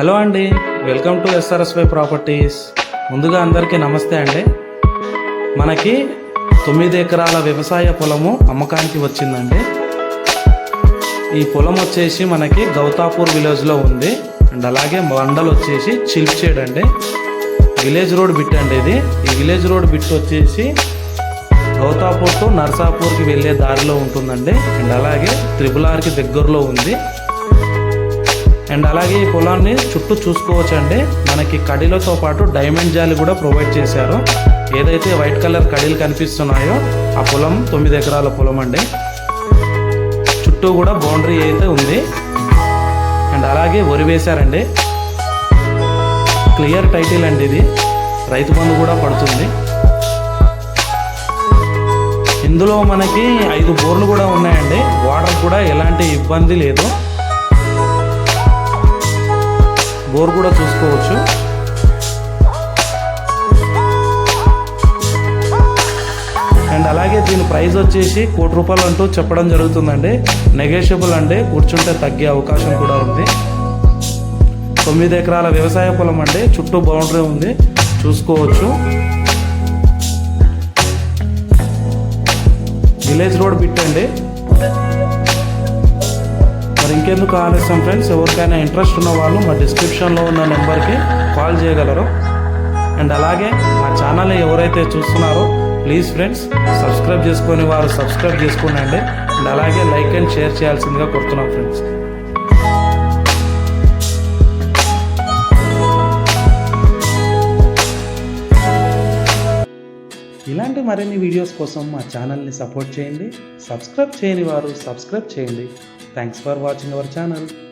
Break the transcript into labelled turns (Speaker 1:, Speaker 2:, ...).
Speaker 1: Hello అండి welcome to ఎస్ఆర్ఎస్వై properties ముందుగా అందరికీ నమస్తే అండి. మనకి తొమ్మిది ఎకరాల వ్యవసాయ పొలము అమ్మకానికి వచ్చిందండి. ఈ పొలం వచ్చేసి మనకి గౌతాపూర్ విలేజ్లో ఉంది. అండ్ అలాగే మండల్ వచ్చేసి చిల్చేడ్ అండి. విలేజ్ రోడ్ బిట్ అండి ఇది. ఈ విలేజ్ రోడ్ బిట్ వచ్చేసి గౌతాపూర్ టు నర్సాపూర్కి వెళ్ళే దారిలో ఉంటుందండి. అండ్ అలాగే త్రిబుల్ ఆర్కి దగ్గరలో ఉంది. అండ్ అలాగే ఈ పొలాన్ని చుట్టూ చూసుకోవచ్చండి. మనకి కడిలతో పాటు డైమండ్ జాలి కూడా ప్రొవైడ్ చేశారు. ఏదైతే వైట్ కలర్ కడీలు కనిపిస్తున్నాయో ఆ పొలం తొమ్మిది ఎకరాల పొలం అండి. చుట్టూ కూడా బౌండరీ అయితే ఉంది. అండ్ అలాగే వరి వేశారండి. క్లియర్ టైటిల్ అండి ఇది. రైతు బంధు కూడా పడుతుంది. ఇందులో మనకి ఐదు బోర్లు కూడా ఉన్నాయండి. వాటర్ కూడా ఎలాంటి ఇబ్బంది లేదు. బోర్ కూడా చూసుకోవచ్చు. అండ్ అలాగే దీని ప్రైస్ వచ్చేసి కోటి రూపాయలు అంటూ చెప్పడం జరుగుతుందండి. నెగోషియబుల్ అండి. కూర్చుంటే తగ్గే అవకాశం కూడా ఉంది. తొమ్మిది ఎకరాల వ్యవసాయ పొలం అండి. చుట్టూ బౌండరీ ఉంది. చూసుకోవచ్చు. విలేజ్ రోడ్ బిట్ అండి. ఇంకెందుకు ఆలస్యం ఫ్రెండ్స్ ఎవరికైనా ఇంట్రెస్ట్ ఉన్న వాళ్ళు మా డిస్క్రిప్షన్లో ఉన్న నెంబర్కి కాల్ చేయగలరు. అండ్ అలాగే మా ఛానల్ ఎవరైతే చూస్తున్నారో ప్లీజ్ ఫ్రెండ్స్ సబ్స్క్రైబ్ చేసుకొని వారు సబ్స్క్రైబ్ చేసుకోనండి. అండ్ అలాగే లైక్ అండ్ షేర్ చేయాల్సిందిగా కోరుతున్నాం ఫ్రెండ్స్ ఇలాంటి మరిన్ని వీడియోస్ కోసం మా ఛానల్ని సపోర్ట్ చేయండి. సబ్స్క్రైబ్ చేయని వారు సబ్స్క్రైబ్ చేయండి. Thanks for watching our channel.